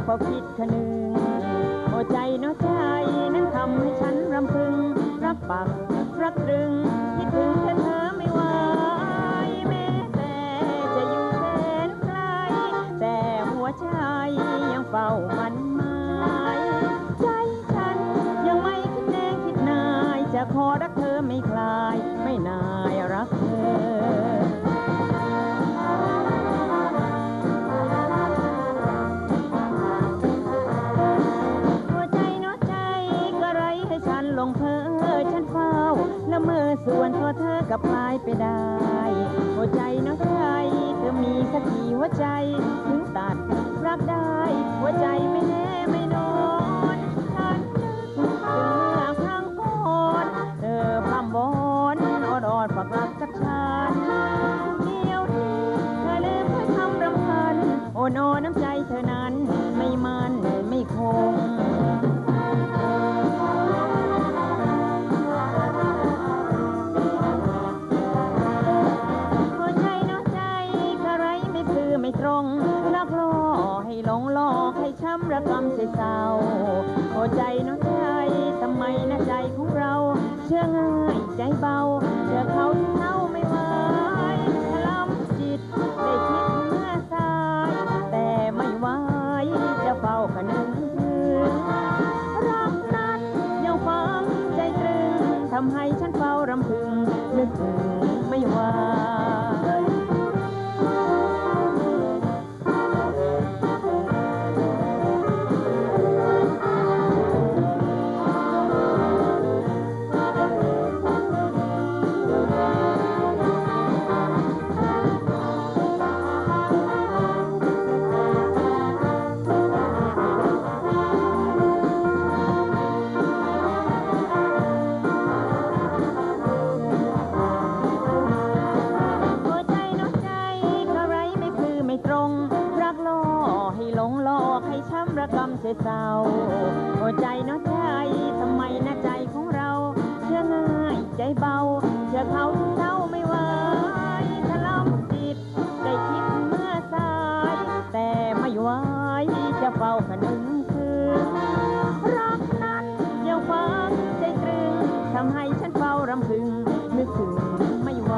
ใจเราเฝ้าคิดคะนึงโอใจเนาะใจนั้นทำให้ฉันรำพึง รักปักรักตรึงคิดถึงแต่เธอไม่ไหวแม้แต่จะอยู่แสนไกลแต่หัวใจยังเฝ้ามันหมายใจฉันยังไม่คิดแน่คิดนายจะขอรักเธอ ลงเพอฉันเฝ้าละเมอส่วนพอเธอกับลายไปได้ หัวใจเนาะใจเธอมีสักกี่หัวใจ ถึงตัดรักได้ หัวใจไม่แน่ไม่นอนฉันนึกถึงเมื่อครั้งก่อนเธอพร่ำวอนอ่อนอ่อนๆฝากรักกับฉันเดียวนี้เธอลืมถ้อยคำรำพันโอนอ่อนน้ำใจเธอ อกให้ช้ำระกำเศร้าหัวใจน้องใจทำไมนะใจของเรา เชื่อง่ายใจเบา ให้หลงหลอกให้ช้ำระกำเสียเศร้าโอใจเนาะใจทำไมนะใจของเรา เชื่อง่ายใจเบา เชื่อเขาเท่าไม่ไหวถล่มจิตใจคิดเมื่อสาย แต่ไม่ไหวจะเฝ้าขนึงคืนรักนั้นยังฟังใจตรึงทำให้ฉันเฝ้ารำพึงนึกถึงไม่ไหว